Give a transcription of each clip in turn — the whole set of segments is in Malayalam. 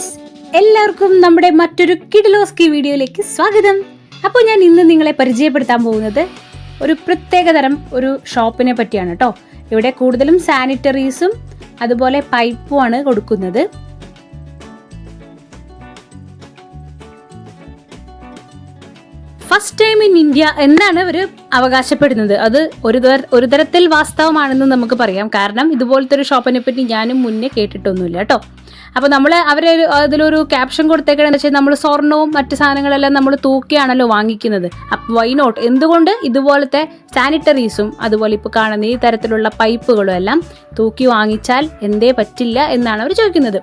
ഫ്രണ്ട്സ് എല്ലാവർക്കും നമ്മുടെ മറ്റൊരു കിഡിലോസ്കി വീഡിയോയിലേക്ക് സ്വാഗതം. അപ്പോൾ ഞാൻ ഇന്ന് നിങ്ങളെ പരിചയപ്പെടുത്താൻ പോകുന്നത് ഒരു പ്രത്യേകതരം ഒരു ഷോപ്പിനെ പറ്റിയാണ് കേട്ടോ. ഇവിടെ കൂടുതലും സാനിറ്ററീസും അതുപോലെ പൈപ്പുമാണ് കൊടുക്കുന്നത്. ഫസ്റ്റ് ടൈം ഇൻ ഇന്ത്യ എന്നാണ് അവർ അവകാശപ്പെടുന്നത്. അത് ഒരു ഒരു തരത്തിൽ വാസ്തവമാണെന്ന് നമുക്ക് പറയാം. കാരണം ഇതുപോലത്തെ ഒരു ഷോപ്പിനെ പറ്റി ഞാനും മുന്നേ കേട്ടിട്ടൊന്നുമില്ല കേട്ടോ. അപ്പോൾ നമ്മൾ അവരെ അതിലൊരു ക്യാപ്ഷൻ കൊടുത്തേക്കണെന്ന് വെച്ചാൽ നമ്മൾ സ്വർണവും മറ്റു സാധനങ്ങളെല്ലാം നമ്മൾ തൂക്കിയാണല്ലോ വാങ്ങിക്കുന്നത്. അപ്പോൾ വൈ നോട്ട് എന്തുകൊണ്ട് ഇതുപോലത്തെ സാനിറ്ററീസും അതുപോലെ ഇപ്പോൾ കാണുന്ന ഈ തരത്തിലുള്ള പൈപ്പുകളും എല്ലാം തൂക്കി വാങ്ങിച്ചാൽ എന്തേ പറ്റില്ല എന്നാണ് അവർ ചോദിക്കുന്നത്.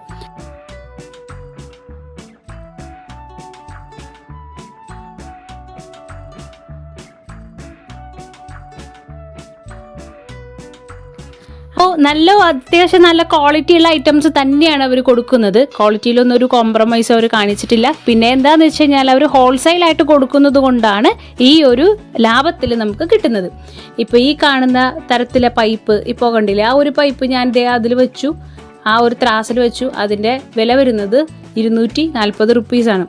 അപ്പോൾ നല്ല അത്യാവശ്യം നല്ല ക്വാളിറ്റി ഉള്ള ഐറ്റംസ് തന്നെയാണ് അവർ കൊടുക്കുന്നത്. ക്വാളിറ്റിയിലൊന്നും ഒരു കോംപ്രമൈസ് അവർ കാണിച്ചിട്ടില്ല. പിന്നെ എന്താന്ന് വെച്ച് കഴിഞ്ഞാൽ അവർ ഹോൾസെയിൽ ആയിട്ട് കൊടുക്കുന്നത് കൊണ്ടാണ് ഈ ഒരു ലാഭത്തിൽ നമുക്ക് കിട്ടുന്നത്. ഇപ്പോൾ ഈ കാണുന്ന തരത്തിലെ പൈപ്പ് ഇപ്പോൾ കണ്ടില്ലേ ആ ഒരു പൈപ്പ് ഞാൻ അതിൽ വെച്ചു. ആ ഒരു ത്രാസിൽ വെച്ചു. അതിന്റെ വില വരുന്നത് ഇരുന്നൂറ്റി നാൽപ്പത് റുപ്പീസാണ്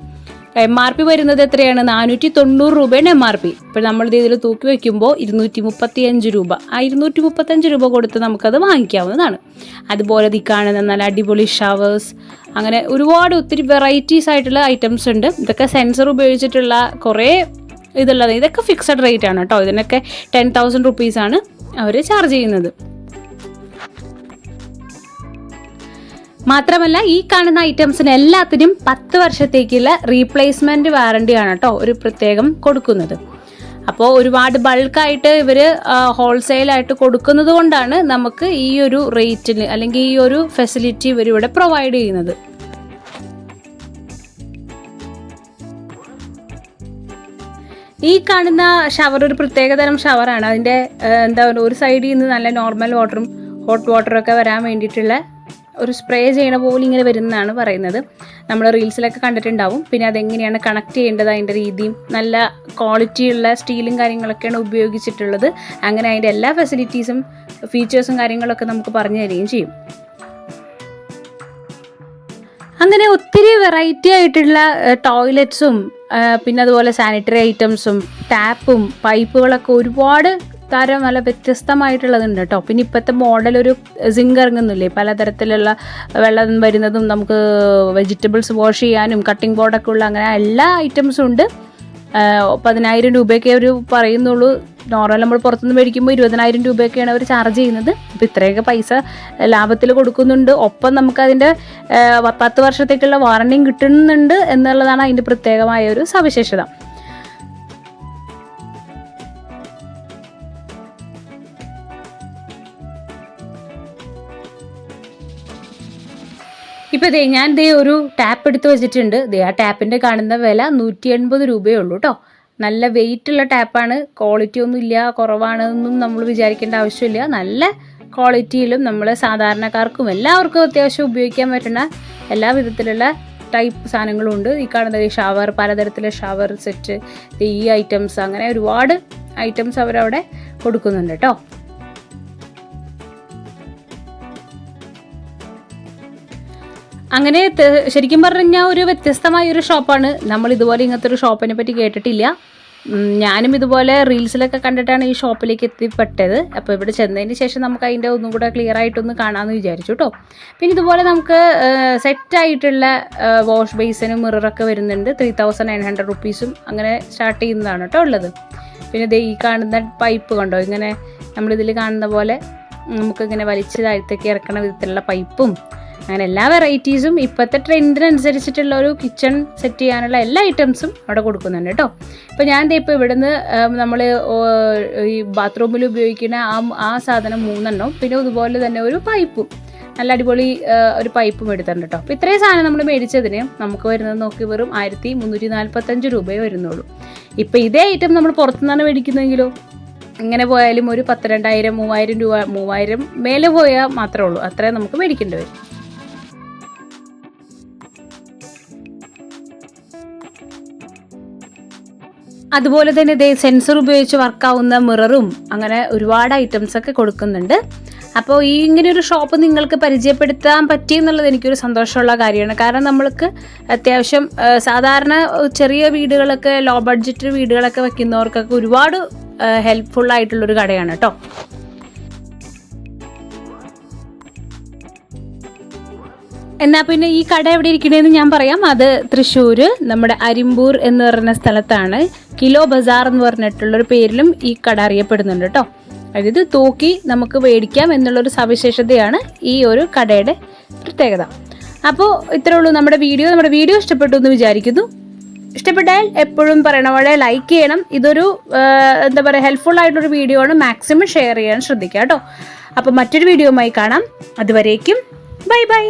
എം ആർ പി വരുന്നത് എത്രയാണ്? നാനൂറ്റി തൊണ്ണൂറ് രൂപയാണ് എം ആർ പി ഇപ്പോൾ നമ്മൾ ഇതിൽ തൂക്കി വയ്ക്കുമ്പോൾ ഇരുന്നൂറ്റി മുപ്പത്തി അഞ്ച് രൂപ. ആ ഇരുന്നൂറ്റി മുപ്പത്തഞ്ച് രൂപ കൊടുത്ത് നമുക്കത് വാങ്ങിക്കാവുന്നതാണ്. അതുപോലെ ഈ കാണുന്ന നല്ല അടിപൊളി ഷവേഴ്സ്. അങ്ങനെ ഒരുപാട് ഒത്തിരി വെറൈറ്റീസ് ആയിട്ടുള്ള ഐറ്റംസ് ഉണ്ട്. ഇതൊക്കെ സെൻസർ ഉപയോഗിച്ചിട്ടുള്ള കുറേ ഇതുള്ളത്. ഇതൊക്കെ ഫിക്സഡ് റേറ്റ് ആണ് കേട്ടോ. ഇതിനൊക്കെ ടെൻ തൗസൻഡ് റുപ്പീസാണ് അവർ ചാർജ് ചെയ്യുന്നത്. മാത്രമല്ല ഈ കാണുന്ന ഐറ്റംസിന് എല്ലാത്തിനും പത്ത് വർഷത്തേക്കുള്ള റീപ്ലേസ്മെന്റ് വാറണ്ടിയാണ് കേട്ടോ ഒരു പ്രത്യേകം കൊടുക്കുന്നത്. അപ്പോൾ ഒരുപാട് ബൾക്കായിട്ട് ഇവർ ഹോൾസെയിലായിട്ട് കൊടുക്കുന്നത് കൊണ്ടാണ് നമുക്ക് ഈ ഒരു റേറ്റിന് അല്ലെങ്കിൽ ഈ ഒരു ഫെസിലിറ്റി ഇവർ ഇവിടെ പ്രൊവൈഡ് ചെയ്യുന്നത്. ഈ കാണുന്ന ഷവർ ഒരു പ്രത്യേകതരം ഷവറാണ്. അതിന്റെ എന്താ പറയുക ഒരു സൈഡിൽ നിന്ന് നല്ല നോർമൽ വാട്ടറും ഹോട്ട് വാട്ടറും ഒക്കെ വരാൻ വേണ്ടിയിട്ടുള്ള ഒരു സ്പ്രേ ചെയ്യണ പോലെ ഇങ്ങനെ വരുന്നതാണ് പറയുന്നത്. നമ്മൾ റീൽസിലൊക്കെ കണ്ടിട്ടുണ്ടാവും. പിന്നെ അതെങ്ങനെയാണ് കണക്ട് ചെയ്യേണ്ടത് അതിന്റെ രീതിയും നല്ല ക്വാളിറ്റിയുള്ള സ്റ്റീലും കാര്യങ്ങളൊക്കെയാണ് ഉപയോഗിച്ചിട്ടുള്ളത്. അങ്ങനെ അതിന്റെ എല്ലാ ഫെസിലിറ്റീസും ഫീച്ചേഴ്സും കാര്യങ്ങളൊക്കെ നമുക്ക് പറഞ്ഞു തരികയും ചെയ്യും. അങ്ങനെ ഒത്തിരി വെറൈറ്റി ആയിട്ടുള്ള ടോയ്ലറ്റ്സും പിന്നെ അതുപോലെ സാനിറ്ററി ഐറ്റംസും ടാപ്പും പൈപ്പുകളൊക്കെ ഒരുപാട് തരം നല്ല വ്യത്യസ്തമായിട്ടുള്ളതുണ്ട് കേട്ടോ. പിന്നെ ഇപ്പോഴത്തെ മോഡൽ ഒരു സിങ്ക് ഇറങ്ങുന്നില്ലേ? പലതരത്തിലുള്ള വെള്ളം വരുന്നതും നമുക്ക് വെജിറ്റബിൾസ് വാഷ് ചെയ്യാനും കട്ടിംഗ് ബോർഡൊക്കെ ഉള്ള അങ്ങനെ എല്ലാ ഐറ്റംസും ഉണ്ട്. പതിനായിരം രൂപയൊക്കെ അവർ പറയുന്നുള്ളൂ. നോർമൽ നമ്മൾ പുറത്തുനിന്ന് മേടിക്കുമ്പോൾ ഇരുപതിനായിരം രൂപയൊക്കെയാണ് അവർ ചാർജ് ചെയ്യുന്നത്. അപ്പോൾ ഇത്രയൊക്കെ പൈസ ലാഭത്തിൽ കൊടുക്കുന്നുണ്ട്. ഒപ്പം നമുക്കതിന്റെ പത്ത് വർഷത്തേക്കുള്ള വാറണ്ടിയും കിട്ടുന്നുണ്ട് എന്നുള്ളതാണ് അതിന്റെ പ്രത്യേകമായ ഒരു സവിശേഷത. ഇപ്പോൾ ദേ ഞാൻ ദേ ഒരു ടാപ്പ് എടുത്ത് വെച്ചിട്ടുണ്ട്. ദേ ആ ടാപ്പിന്റെ കാണുന്ന വില നൂറ്റി എൺപത് രൂപയേ ഉള്ളൂ കേട്ടോ നല്ല വെയിറ്റ് ഉള്ള ടാപ്പാണ് ക്വാളിറ്റി ഒന്നും ഇല്ല കുറവാണെന്നും നമ്മൾ വിചാരിക്കേണ്ട ആവശ്യമില്ല. നല്ല ക്വാളിറ്റിയിലും നമ്മൾ സാധാരണക്കാർക്കും എല്ലാവർക്കും അത്യാവശ്യം ഉപയോഗിക്കാൻ പറ്റുന്ന എല്ലാ വിധത്തിലുള്ള ടൈപ്പ് സാധനങ്ങളും ഉണ്ട്. ഈ കാണുന്ന ഷവർ പലതരത്തിലെ ഷവർ സെറ്റ് ഈ ഐറ്റംസ് അങ്ങനെ ഒരുപാട് ഐറ്റംസ് അവരവിടെ കൊടുക്കുന്നുണ്ട് കേട്ടോ അങ്ങനെ ശരിക്കും പറഞ്ഞാൽ ഒരു വ്യത്യസ്തമായ ഒരു ഷോപ്പാണ്. നമ്മൾ ഇതുപോലെ ഇങ്ങനത്തെ ഒരു ഷോപ്പിനെ പറ്റി കേട്ടിട്ടില്ല. ഞാനും ഇതുപോലെ റീൽസിലൊക്കെ കണ്ടിട്ടാണ് ഈ ഷോപ്പിലേക്ക് എത്തിപ്പെട്ടത്. അപ്പോൾ ഇവിടെ ചെന്നതിന് ശേഷം നമുക്ക് അതിന്റെ ഒന്നും കൂടെ ക്ലിയർ ആയിട്ടൊന്ന് കാണാമെന്ന് വിചാരിച്ചു കേട്ടോ പിന്നെ ഇതുപോലെ നമുക്ക് സെറ്റായിട്ടുള്ള വാഷ് ബേസിനും മിററൊക്കെ വരുന്നുണ്ട്. ത്രീ തൗസൻഡ് നയൻ ഹൺഡ്രഡ് റുപ്പീസും അങ്ങനെ സ്റ്റാർട്ട് ചെയ്യുന്നതാണ് കേട്ടോ ഉള്ളത്. പിന്നെ ഈ കാണുന്ന പൈപ്പ് കണ്ടോ? ഇങ്ങനെ നമ്മളിതിൽ കാണുന്ന പോലെ നമുക്കിങ്ങനെ വലിച്ച് താഴത്തേക്ക് ഇറക്കണ വിധത്തിലുള്ള പൈപ്പും അങ്ങനെ എല്ലാ വെറൈറ്റീസും ഇപ്പോഴത്തെ ട്രെൻഡിനനുസരിച്ചിട്ടുള്ള ഒരു കിച്ചൺ സെറ്റ് ചെയ്യാനുള്ള എല്ലാ ഐറ്റംസും അവിടെ കൊടുക്കുന്നുണ്ട് കേട്ടോ ഇപ്പോൾ ഞാൻ ദേ ഇപ്പോൾ ഇവിടുന്ന് നമ്മൾ ഈ ബാത്റൂമിൽ ഉപയോഗിക്കുന്ന ആ ആ സാധനം മൂന്നെണ്ണം പിന്നെ അതുപോലെ തന്നെ ഒരു പൈപ്പും നല്ല അടിപൊളി ഒരു പൈപ്പും എടുത്തിട്ടുണ്ട് കേട്ടോ അപ്പോൾ ഇത്രയും സാധനം നമ്മൾ മേടിച്ചതിന് നമുക്ക് വരുന്നത് നോക്കി വെറും ആയിരത്തി മുന്നൂറ്റി നാൽപ്പത്തഞ്ച് രൂപയെ വരുന്നുള്ളൂ. ഇപ്പോൾ ഇതേ ഐറ്റം നമ്മൾ പുറത്തുനിന്നാണ് മേടിക്കുന്നതെങ്കിലോ? ഇങ്ങനെ പോയാലും ഒരു പത്ത് രണ്ടായിരം മൂവായിരം രൂപ മൂവായിരം മേലെ പോയാൽ മാത്രമേ ഉള്ളൂ. അത്രേ നമുക്ക് മേടിക്കേണ്ടി വരും. അതുപോലെ തന്നെ ഇതേ സെൻസർ ഉപയോഗിച്ച് വർക്കാവുന്ന മിററും അങ്ങനെ ഒരുപാട് ഐറ്റംസ് ഒക്കെ കൊടുക്കുന്നുണ്ട്. അപ്പോൾ ഈ ഇങ്ങനെ ഒരു ഷോപ്പ് നിങ്ങൾക്ക് പരിചയപ്പെടുത്താൻ പറ്റി എന്നുള്ളത് എനിക്കൊരു സന്തോഷമുള്ള കാര്യമാണ്. കാരണം നമ്മൾക്ക് അത്യാവശ്യം സാധാരണ ചെറിയ വീടുകളൊക്കെ ലോ ബഡ്ജറ്റ് വീടുകളൊക്കെ വെക്കുന്നവർക്കൊക്കെ ഒരുപാട് ഹെൽപ്ഫുൾ ആയിട്ടുള്ളൊരു കടയാണ് കേട്ടോ എന്നാൽ പിന്നെ ഈ കട എവിടെ ഇരിക്കണേന്ന് ഞാൻ പറയാം. അത് തൃശ്ശൂർ നമ്മുടെ അരിമ്പൂർ എന്ന് പറയുന്ന സ്ഥലത്താണ്. കിലോ ബസാർ എന്ന് പറഞ്ഞിട്ടുള്ളൊരു പേരിലും ഈ കട അറിയപ്പെടുന്നുണ്ട് കേട്ടോ. അതായത് തൂക്കി നമുക്ക് മേടിക്കാം എന്നുള്ളൊരു സവിശേഷതയാണ് ഈ ഒരു കടയുടെ പ്രത്യേകത. അപ്പോൾ ഇത്രേ ഉള്ളൂ നമ്മുടെ വീഡിയോ. നമ്മുടെ വീഡിയോ ഇഷ്ടപ്പെട്ടു എന്ന് വിചാരിക്കുന്നു. ഇഷ്ടപ്പെട്ടാൽ എപ്പോഴും പറയണ പോലെ ലൈക്ക് ചെയ്യണം. ഇതൊരു എന്താ പറയുക ഹെൽപ്ഫുൾ ആയിട്ടൊരു വീഡിയോ ആണ്. മാക്സിമം ഷെയർ ചെയ്യാൻ ശ്രദ്ധിക്കുക കേട്ടോ. അപ്പോൾ മറ്റൊരു വീഡിയോയുമായി കാണാം. അതുവരേക്കും ബൈ ബൈ